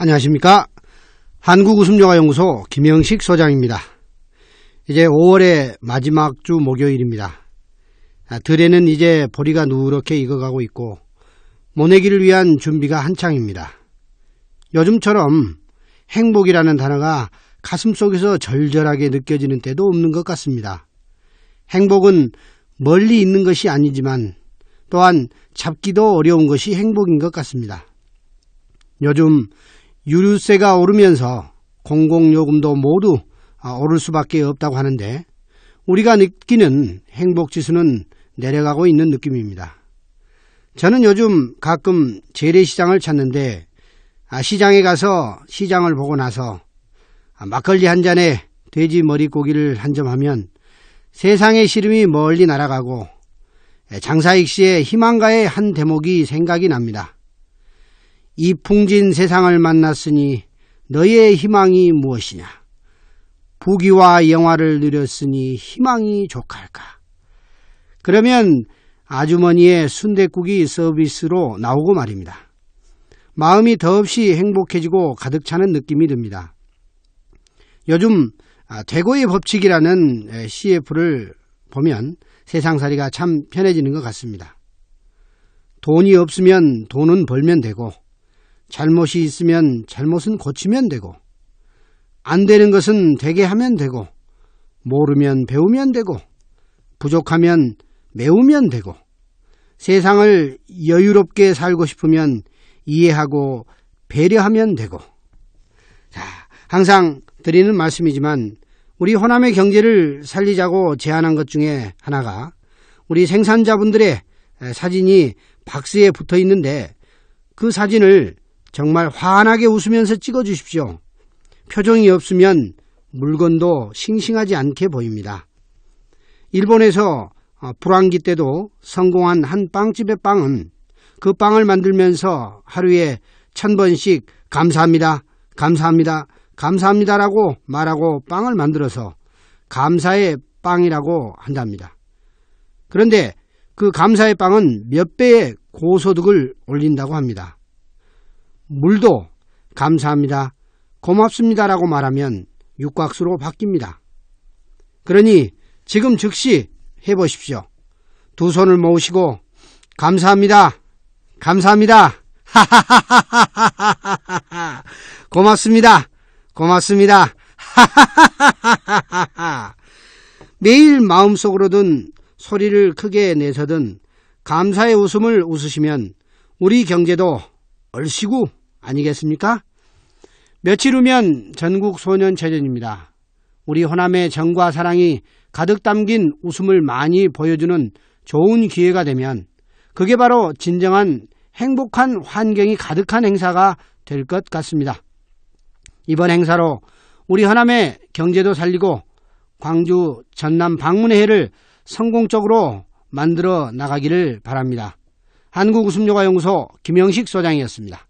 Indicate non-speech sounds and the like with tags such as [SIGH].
안녕하십니까. 한국웃음영화연구소 김영식 소장입니다. 이제 5월의 마지막 주 목요일입니다. 아, 들에는 이제 보리가 누렇게 익어가고 있고 모내기를 위한 준비가 한창입니다. 요즘처럼 행복이라는 단어가 가슴 속에서 절절하게 느껴지는 때도 없는 것 같습니다. 행복은 멀리 있는 것이 아니지만 또한 잡기도 어려운 것이 행복인 것 같습니다. 요즘 유류세가 오르면서 공공요금도 모두 오를 수밖에 없다고 하는데 우리가 느끼는 행복 지수는 내려가고 있는 느낌입니다. 저는 요즘 가끔 재래시장을 찾는데 아, 시장에 가서 시장을 보고 나서 막걸리 한 잔에 돼지 머리고기를 한 점 하면 세상의 시름이 멀리 날아가고 장사익 씨의 희망가의 한 대목이 생각이 납니다. 이 풍진 세상을 만났으니 너의 희망이 무엇이냐? 부귀와 영화를 누렸으니 희망이 족할까? 그러면 아주머니의 순대국이 서비스로 나오고 말입니다. 마음이 더없이 행복해지고 가득 차는 느낌이 듭니다. 요즘 대고의 법칙이라는 CF를 보면 세상살이가 참 편해지는 것 같습니다. 돈이 없으면 돈은 벌면 되고 잘못이 있으면 잘못은 고치면 되고 안 되는 것은 되게 하면 되고 모르면 배우면 되고 부족하면 메우면 되고 세상을 여유롭게 살고 싶으면 이해하고 배려하면 되고. 자, 항상 드리는 말씀이지만 우리 호남의 경제를 살리자고 제안한 것 중에 하나가 우리 생산자분들의 사진이 박스에 붙어 있는데 그 사진을 정말 환하게 웃으면서 찍어 주십시오. 표정이 없으면 물건도 싱싱하지 않게 보입니다. 일본에서 불황기 때도 성공한 한 빵집의 빵은 그 빵을 만들면서 하루에 천 번씩 감사합니다, 감사합니다, 감사합니다라고 말하고 빵을 만들어서 감사의 빵이라고 한답니다. 그런데 그 감사의 빵은 몇 배의 고소득을 올린다고 합니다. 물도 감사합니다, 고맙습니다라고 말하면 육각수로 바뀝니다. 그러니 지금 즉시 해보십시오. 두 손을 모으시고 감사합니다. 감사합니다. 하하하하하하하. [LAUGHS] 고맙습니다. 고맙습니다. 하하하하하하. [LAUGHS] 매일 마음속으로든 소리를 크게 내서든 감사의 웃음을 웃으시면 우리 경제도 얼씨구 아니겠습니까? 며칠 후면 전국 소년체전입니다. 우리 호남의 정과 사랑이 가득 담긴 웃음을 많이 보여주는 좋은 기회가 되면 그게 바로 진정한 행복한 환경이 가득한 행사가 될 것 같습니다. 이번 행사로 우리 호남의 경제도 살리고 광주 전남 방문의 해를 성공적으로 만들어 나가기를 바랍니다. 한국웃음요가연구소 김영식 소장이었습니다.